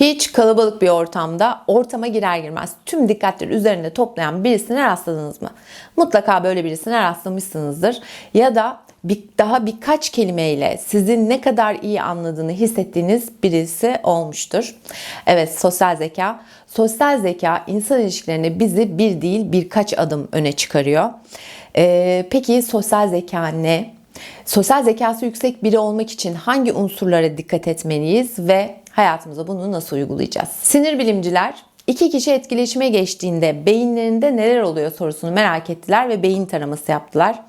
Hiç kalabalık bir ortamda ortama girer girmez tüm dikkatleri üzerinde toplayan birisine rastladınız mı? Mutlaka böyle birisine rastlamışsınızdır. Ya da bir, daha birkaç kelimeyle sizi ne kadar iyi anladığını hissettiğiniz birisi olmuştur. Evet sosyal zeka. Sosyal zeka insan ilişkilerinde bizi bir değil birkaç adım öne çıkarıyor. Ee, peki sosyal zeka ne? Sosyal zekası yüksek biri olmak için hangi unsurlara dikkat etmeliyiz ve hayatımıza bunu nasıl uygulayacağız? Sinir bilimciler iki kişi etkileşime geçtiğinde beyinlerinde neler oluyor sorusunu merak ettiler ve beyin taraması yaptılar.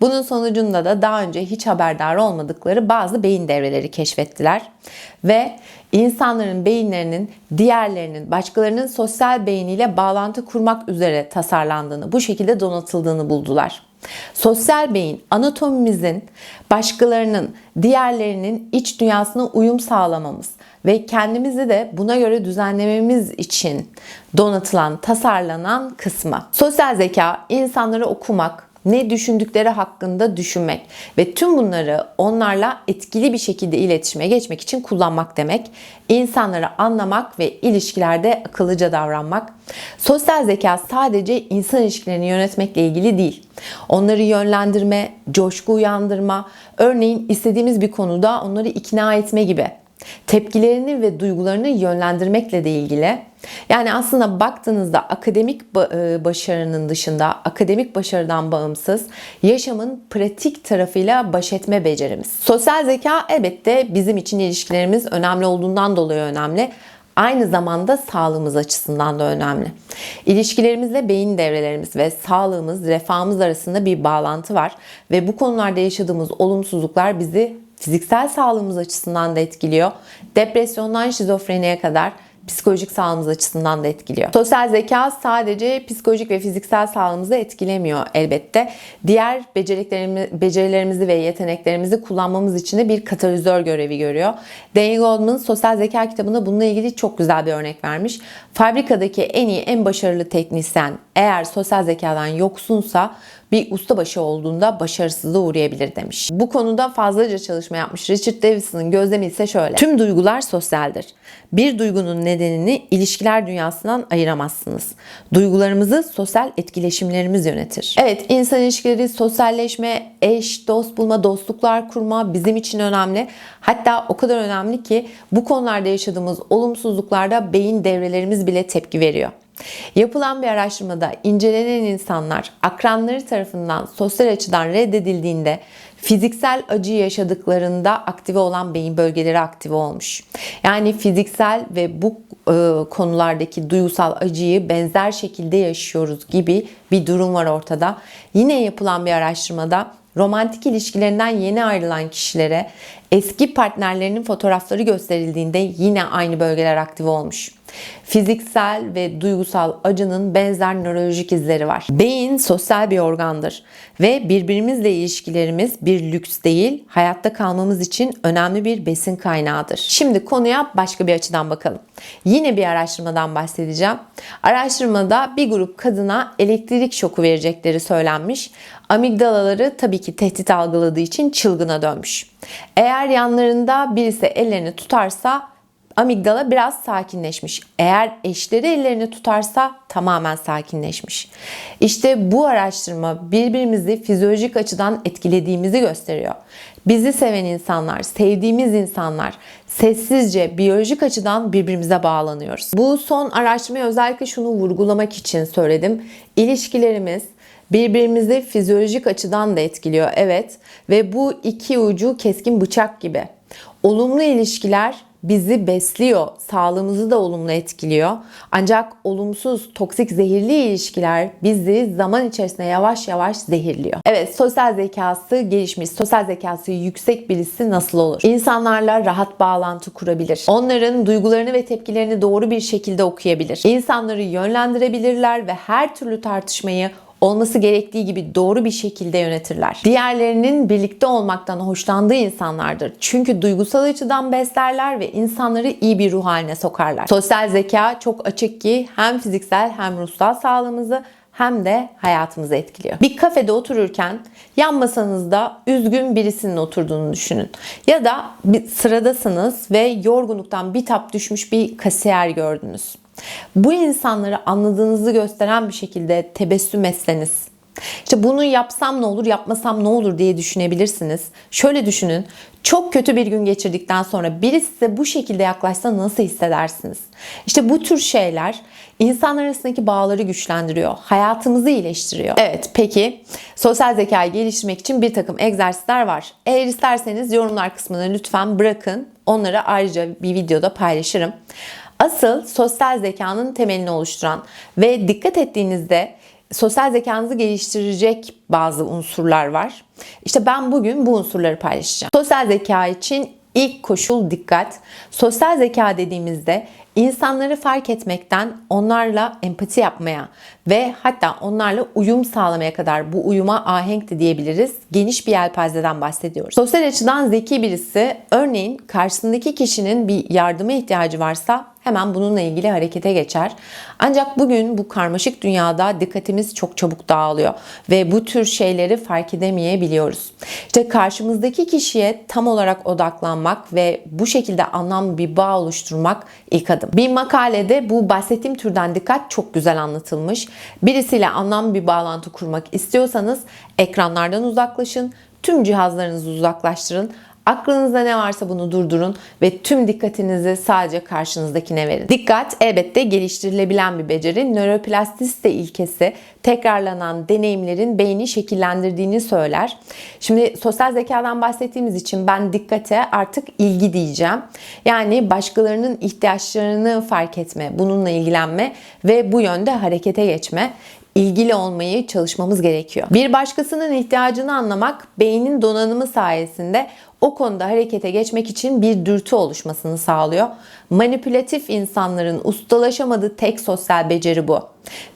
Bunun sonucunda da daha önce hiç haberdar olmadıkları bazı beyin devreleri keşfettiler ve insanların beyinlerinin diğerlerinin, başkalarının sosyal beyniyle bağlantı kurmak üzere tasarlandığını, bu şekilde donatıldığını buldular. Sosyal beyin anatomimizin başkalarının, diğerlerinin iç dünyasına uyum sağlamamız ve kendimizi de buna göre düzenlememiz için donatılan, tasarlanan kısmı. Sosyal zeka insanları okumak, ne düşündükleri hakkında düşünmek ve tüm bunları onlarla etkili bir şekilde iletişime geçmek için kullanmak demek. İnsanları anlamak ve ilişkilerde akıllıca davranmak. Sosyal zeka sadece insan ilişkilerini yönetmekle ilgili değil. Onları yönlendirme, coşku uyandırma, örneğin istediğimiz bir konuda onları ikna etme gibi tepkilerini ve duygularını yönlendirmekle de ilgili. Yani aslında baktığınızda akademik e, başarının dışında, akademik başarıdan bağımsız yaşamın pratik tarafıyla baş etme becerimiz. Sosyal zeka elbette bizim için ilişkilerimiz önemli olduğundan dolayı önemli aynı zamanda sağlığımız açısından da önemli. İlişkilerimizle beyin devrelerimiz ve sağlığımız, refahımız arasında bir bağlantı var ve bu konularda yaşadığımız olumsuzluklar bizi fiziksel sağlığımız açısından da etkiliyor. Depresyondan şizofreniye kadar psikolojik sağlığımız açısından da etkiliyor. Sosyal zeka sadece psikolojik ve fiziksel sağlığımızı etkilemiyor elbette. Diğer becerilerimizi, becerilerimizi ve yeteneklerimizi kullanmamız için de bir katalizör görevi görüyor. Daniel Goldman sosyal zeka kitabında bununla ilgili çok güzel bir örnek vermiş. Fabrikadaki en iyi, en başarılı teknisyen eğer sosyal zekadan yoksunsa bir ustabaşı olduğunda başarısızlığa uğrayabilir demiş. Bu konuda fazlaca çalışma yapmış Richard Davidson'ın gözlemi ise şöyle. Tüm duygular sosyaldir. Bir duygunun nedenini ilişkiler dünyasından ayıramazsınız. Duygularımızı sosyal etkileşimlerimiz yönetir. Evet insan ilişkileri, sosyalleşme, eş, dost bulma, dostluklar kurma bizim için önemli. Hatta o kadar önemli ki bu konularda yaşadığımız olumsuzluklarda beyin devrelerimiz bile tepki veriyor. Yapılan bir araştırmada incelenen insanlar akranları tarafından sosyal açıdan reddedildiğinde fiziksel acı yaşadıklarında aktive olan beyin bölgeleri aktive olmuş. Yani fiziksel ve bu e, konulardaki duygusal acıyı benzer şekilde yaşıyoruz gibi bir durum var ortada. Yine yapılan bir araştırmada romantik ilişkilerinden yeni ayrılan kişilere eski partnerlerinin fotoğrafları gösterildiğinde yine aynı bölgeler aktive olmuş. Fiziksel ve duygusal acının benzer nörolojik izleri var. Beyin sosyal bir organdır ve birbirimizle ilişkilerimiz bir lüks değil, hayatta kalmamız için önemli bir besin kaynağıdır. Şimdi konuya başka bir açıdan bakalım. Yine bir araştırmadan bahsedeceğim. Araştırmada bir grup kadına elektrik şoku verecekleri söylenmiş. Amigdalaları tabii ki tehdit algıladığı için çılgına dönmüş. Eğer yanlarında birisi ellerini tutarsa amigdala biraz sakinleşmiş. Eğer eşleri ellerini tutarsa tamamen sakinleşmiş. İşte bu araştırma birbirimizi fizyolojik açıdan etkilediğimizi gösteriyor. Bizi seven insanlar, sevdiğimiz insanlar sessizce biyolojik açıdan birbirimize bağlanıyoruz. Bu son araştırmayı özellikle şunu vurgulamak için söyledim. İlişkilerimiz birbirimizi fizyolojik açıdan da etkiliyor evet ve bu iki ucu keskin bıçak gibi. Olumlu ilişkiler bizi besliyor, sağlığımızı da olumlu etkiliyor. Ancak olumsuz, toksik, zehirli ilişkiler bizi zaman içerisinde yavaş yavaş zehirliyor. Evet, sosyal zekası gelişmiş, sosyal zekası yüksek birisi nasıl olur? İnsanlarla rahat bağlantı kurabilir. Onların duygularını ve tepkilerini doğru bir şekilde okuyabilir. İnsanları yönlendirebilirler ve her türlü tartışmayı olması gerektiği gibi doğru bir şekilde yönetirler. Diğerlerinin birlikte olmaktan hoşlandığı insanlardır. Çünkü duygusal açıdan beslerler ve insanları iyi bir ruh haline sokarlar. Sosyal zeka çok açık ki hem fiziksel hem ruhsal sağlığımızı hem de hayatımızı etkiliyor. Bir kafede otururken yan masanızda üzgün birisinin oturduğunu düşünün. Ya da bir sıradasınız ve yorgunluktan bitap düşmüş bir kasiyer gördünüz. Bu insanları anladığınızı gösteren bir şekilde tebessüm etseniz, işte bunu yapsam ne olur, yapmasam ne olur diye düşünebilirsiniz. Şöyle düşünün. Çok kötü bir gün geçirdikten sonra biri size bu şekilde yaklaşsa nasıl hissedersiniz? İşte bu tür şeyler insanlar arasındaki bağları güçlendiriyor. Hayatımızı iyileştiriyor. Evet peki sosyal zekayı geliştirmek için bir takım egzersizler var. Eğer isterseniz yorumlar kısmına lütfen bırakın. Onları ayrıca bir videoda paylaşırım. Asıl sosyal zekanın temelini oluşturan ve dikkat ettiğinizde sosyal zekanızı geliştirecek bazı unsurlar var. İşte ben bugün bu unsurları paylaşacağım. Sosyal zeka için ilk koşul dikkat. Sosyal zeka dediğimizde insanları fark etmekten onlarla empati yapmaya ve hatta onlarla uyum sağlamaya kadar bu uyuma ahenk de diyebiliriz. Geniş bir yelpazeden bahsediyoruz. Sosyal açıdan zeki birisi örneğin karşısındaki kişinin bir yardıma ihtiyacı varsa hemen bununla ilgili harekete geçer. Ancak bugün bu karmaşık dünyada dikkatimiz çok çabuk dağılıyor ve bu tür şeyleri fark edemeyebiliyoruz. İşte karşımızdaki kişiye tam olarak odaklanmak ve bu şekilde anlamlı bir bağ oluşturmak ilk adım. Bir makalede bu bahsettiğim türden dikkat çok güzel anlatılmış. Birisiyle anlamlı bir bağlantı kurmak istiyorsanız ekranlardan uzaklaşın, tüm cihazlarınızı uzaklaştırın. Aklınızda ne varsa bunu durdurun ve tüm dikkatinizi sadece karşınızdakine verin. Dikkat elbette geliştirilebilen bir beceri. Nöroplastisite ilkesi tekrarlanan deneyimlerin beyni şekillendirdiğini söyler. Şimdi sosyal zekadan bahsettiğimiz için ben dikkate artık ilgi diyeceğim. Yani başkalarının ihtiyaçlarını fark etme, bununla ilgilenme ve bu yönde harekete geçme ilgili olmayı çalışmamız gerekiyor. Bir başkasının ihtiyacını anlamak beynin donanımı sayesinde o konuda harekete geçmek için bir dürtü oluşmasını sağlıyor. Manipülatif insanların ustalaşamadığı tek sosyal beceri bu.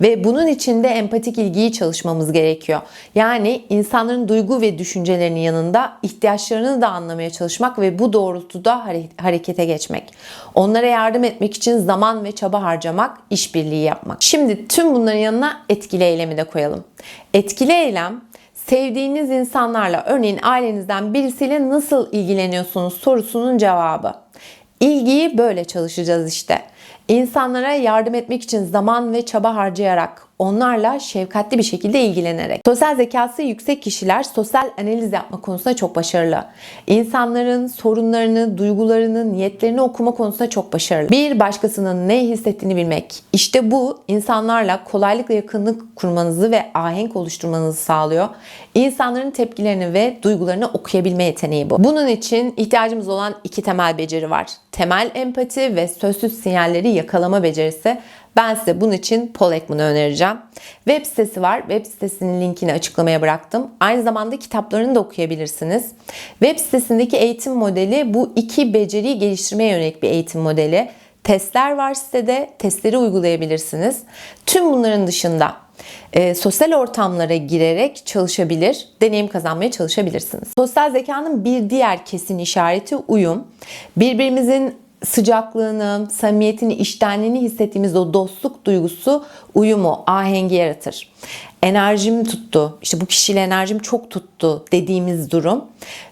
Ve bunun için de empatik ilgiyi çalışmamız gerekiyor. Yani insanların duygu ve düşüncelerinin yanında ihtiyaçlarını da anlamaya çalışmak ve bu doğrultuda harekete geçmek. Onlara yardım etmek için zaman ve çaba harcamak, işbirliği yapmak. Şimdi tüm bunların yanına etkili eylemi de koyalım. Etkili eylem sevdiğiniz insanlarla örneğin ailenizden birisiyle nasıl ilgileniyorsunuz sorusunun cevabı. İlgiyi böyle çalışacağız işte. İnsanlara yardım etmek için zaman ve çaba harcayarak, onlarla şefkatli bir şekilde ilgilenerek. Sosyal zekası yüksek kişiler sosyal analiz yapma konusunda çok başarılı. İnsanların sorunlarını, duygularını, niyetlerini okuma konusunda çok başarılı. Bir başkasının ne hissettiğini bilmek. İşte bu insanlarla kolaylıkla yakınlık kurmanızı ve ahenk oluşturmanızı sağlıyor. İnsanların tepkilerini ve duygularını okuyabilme yeteneği bu. Bunun için ihtiyacımız olan iki temel beceri var. Temel empati ve sözsüz sinyalleri yakalama becerisi. Ben size bunun için Paul Ekman'ı önereceğim. Web sitesi var. Web sitesinin linkini açıklamaya bıraktım. Aynı zamanda kitaplarını da okuyabilirsiniz. Web sitesindeki eğitim modeli bu iki beceriyi geliştirmeye yönelik bir eğitim modeli. Testler var sitede. Testleri uygulayabilirsiniz. Tüm bunların dışında e, sosyal ortamlara girerek çalışabilir, deneyim kazanmaya çalışabilirsiniz. Sosyal zekanın bir diğer kesin işareti uyum. Birbirimizin sıcaklığını, samimiyetini, iştenliğini hissettiğimiz o dostluk duygusu uyumu, ahengi yaratır. Enerjim tuttu, işte bu kişiyle enerjim çok tuttu dediğimiz durum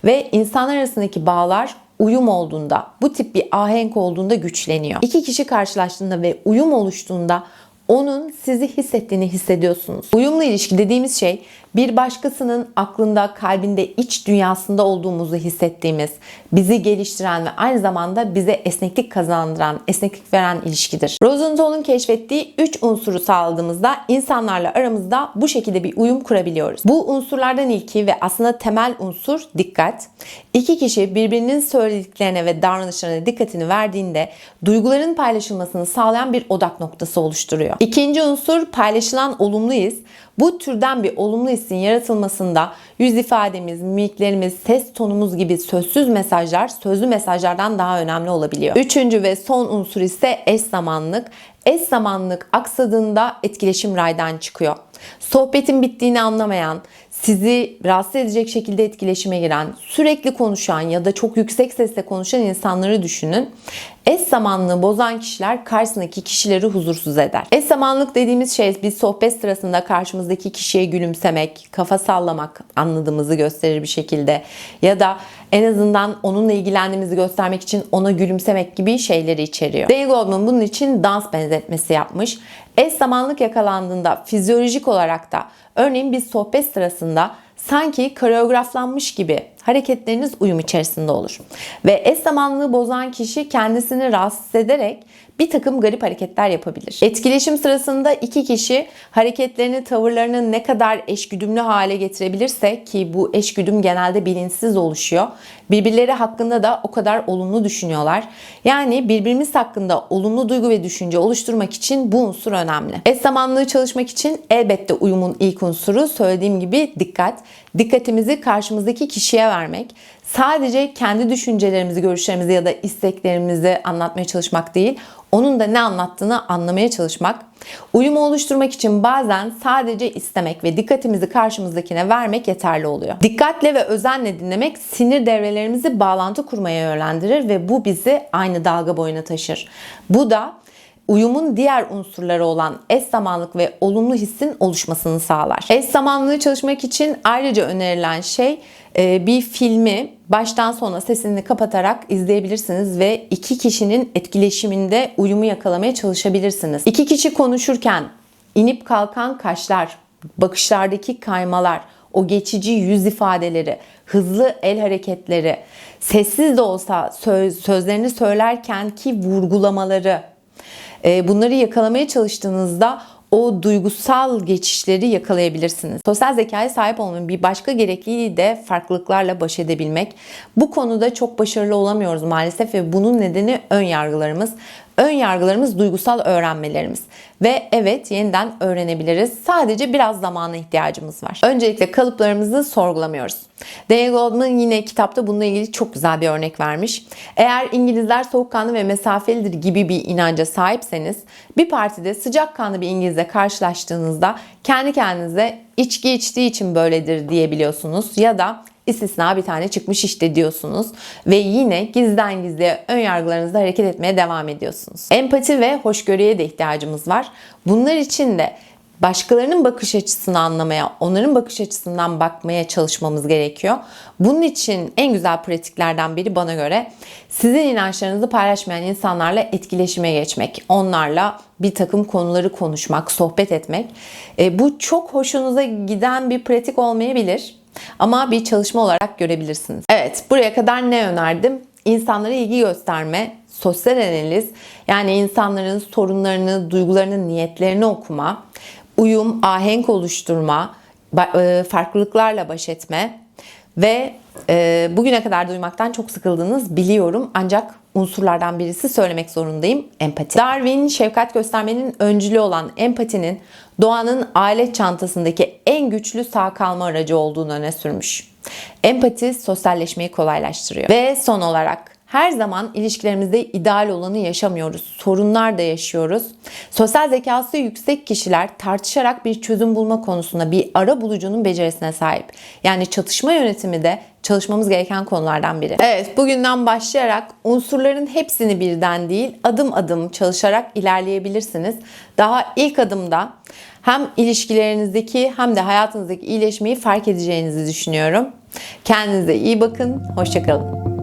ve insanlar arasındaki bağlar uyum olduğunda, bu tip bir ahenk olduğunda güçleniyor. İki kişi karşılaştığında ve uyum oluştuğunda onun sizi hissettiğini hissediyorsunuz. Uyumlu ilişki dediğimiz şey bir başkasının aklında, kalbinde, iç dünyasında olduğumuzu hissettiğimiz, bizi geliştiren ve aynı zamanda bize esneklik kazandıran, esneklik veren ilişkidir. Rosenthal'ın keşfettiği 3 unsuru sağladığımızda insanlarla aramızda bu şekilde bir uyum kurabiliyoruz. Bu unsurlardan ilki ve aslında temel unsur dikkat. İki kişi birbirinin söylediklerine ve davranışlarına dikkatini verdiğinde duyguların paylaşılmasını sağlayan bir odak noktası oluşturuyor. İkinci unsur paylaşılan olumlu his. Bu türden bir olumlu hissin yaratılmasında yüz ifademiz, mimiklerimiz, ses tonumuz gibi sözsüz mesajlar sözlü mesajlardan daha önemli olabiliyor. Üçüncü ve son unsur ise eş zamanlık. Eş zamanlık aksadığında etkileşim raydan çıkıyor. Sohbetin bittiğini anlamayan, sizi rahatsız edecek şekilde etkileşime giren, sürekli konuşan ya da çok yüksek sesle konuşan insanları düşünün. Eş zamanlılığı bozan kişiler karşısındaki kişileri huzursuz eder. Eş zamanlılık dediğimiz şey biz sohbet sırasında karşımızdaki kişiye gülümsemek, kafa sallamak anladığımızı gösterir bir şekilde ya da en azından onunla ilgilendiğimizi göstermek için ona gülümsemek gibi şeyleri içeriyor. Dale Goldman bunun için dans benzetmesi yapmış. Eş zamanlık yakalandığında fizyolojik olarak da örneğin bir sohbet sırasında sanki koreograflanmış gibi hareketleriniz uyum içerisinde olur. Ve eş zamanlılığı bozan kişi kendisini rahatsız ederek bir takım garip hareketler yapabilir. Etkileşim sırasında iki kişi hareketlerini, tavırlarını ne kadar eşgüdümlü hale getirebilirse ki bu eşgüdüm genelde bilinçsiz oluşuyor. Birbirleri hakkında da o kadar olumlu düşünüyorlar. Yani birbirimiz hakkında olumlu duygu ve düşünce oluşturmak için bu unsur önemli. Eş zamanlılığı çalışmak için elbette uyumun ilk unsuru söylediğim gibi dikkat. Dikkatimizi karşımızdaki kişiye vermek. Sadece kendi düşüncelerimizi, görüşlerimizi ya da isteklerimizi anlatmaya çalışmak değil, onun da ne anlattığını anlamaya çalışmak. Uyumu oluşturmak için bazen sadece istemek ve dikkatimizi karşımızdakine vermek yeterli oluyor. Dikkatle ve özenle dinlemek sinir devrelerimizi bağlantı kurmaya yönlendirir ve bu bizi aynı dalga boyuna taşır. Bu da uyumun diğer unsurları olan eş zamanlık ve olumlu hissin oluşmasını sağlar. Eş zamanlılığı çalışmak için ayrıca önerilen şey e, bir filmi baştan sona sesini kapatarak izleyebilirsiniz ve iki kişinin etkileşiminde uyumu yakalamaya çalışabilirsiniz. İki kişi konuşurken inip kalkan kaşlar, bakışlardaki kaymalar, o geçici yüz ifadeleri, hızlı el hareketleri, sessiz de olsa söz, sözlerini söylerken ki vurgulamaları, e, bunları yakalamaya çalıştığınızda o duygusal geçişleri yakalayabilirsiniz. Sosyal zekaya sahip olmanın bir başka gerekliliği de farklılıklarla baş edebilmek. Bu konuda çok başarılı olamıyoruz maalesef ve bunun nedeni ön yargılarımız. Ön yargılarımız duygusal öğrenmelerimiz. Ve evet yeniden öğrenebiliriz. Sadece biraz zamana ihtiyacımız var. Öncelikle kalıplarımızı sorgulamıyoruz. Dale Goldman yine kitapta bununla ilgili çok güzel bir örnek vermiş. Eğer İngilizler soğukkanlı ve mesafelidir gibi bir inanca sahipseniz bir partide sıcakkanlı bir İngilizle karşılaştığınızda kendi kendinize içki içtiği için böyledir diyebiliyorsunuz ya da istisna bir tane çıkmış işte diyorsunuz ve yine gizden gizliye ön yargılarınızda hareket etmeye devam ediyorsunuz. Empati ve hoşgörüye de ihtiyacımız var. Bunlar için de başkalarının bakış açısını anlamaya, onların bakış açısından bakmaya çalışmamız gerekiyor. Bunun için en güzel pratiklerden biri bana göre sizin inançlarınızı paylaşmayan insanlarla etkileşime geçmek. Onlarla bir takım konuları konuşmak, sohbet etmek. E, bu çok hoşunuza giden bir pratik olmayabilir. Ama bir çalışma olarak görebilirsiniz. Evet, buraya kadar ne önerdim? İnsanlara ilgi gösterme, sosyal analiz, yani insanların sorunlarını, duygularını, niyetlerini okuma, uyum, ahenk oluşturma, e, farklılıklarla baş etme ve e, bugüne kadar duymaktan çok sıkıldınız biliyorum ancak unsurlardan birisi söylemek zorundayım empati. Darwin şefkat göstermenin öncülü olan empatinin doğanın alet çantasındaki en güçlü sağ kalma aracı olduğunu öne sürmüş. Empati sosyalleşmeyi kolaylaştırıyor. Ve son olarak her zaman ilişkilerimizde ideal olanı yaşamıyoruz. Sorunlar da yaşıyoruz. Sosyal zekası yüksek kişiler tartışarak bir çözüm bulma konusunda bir ara bulucunun becerisine sahip. Yani çatışma yönetimi de çalışmamız gereken konulardan biri. Evet, bugünden başlayarak unsurların hepsini birden değil, adım adım çalışarak ilerleyebilirsiniz. Daha ilk adımda hem ilişkilerinizdeki hem de hayatınızdaki iyileşmeyi fark edeceğinizi düşünüyorum. Kendinize iyi bakın, hoşçakalın.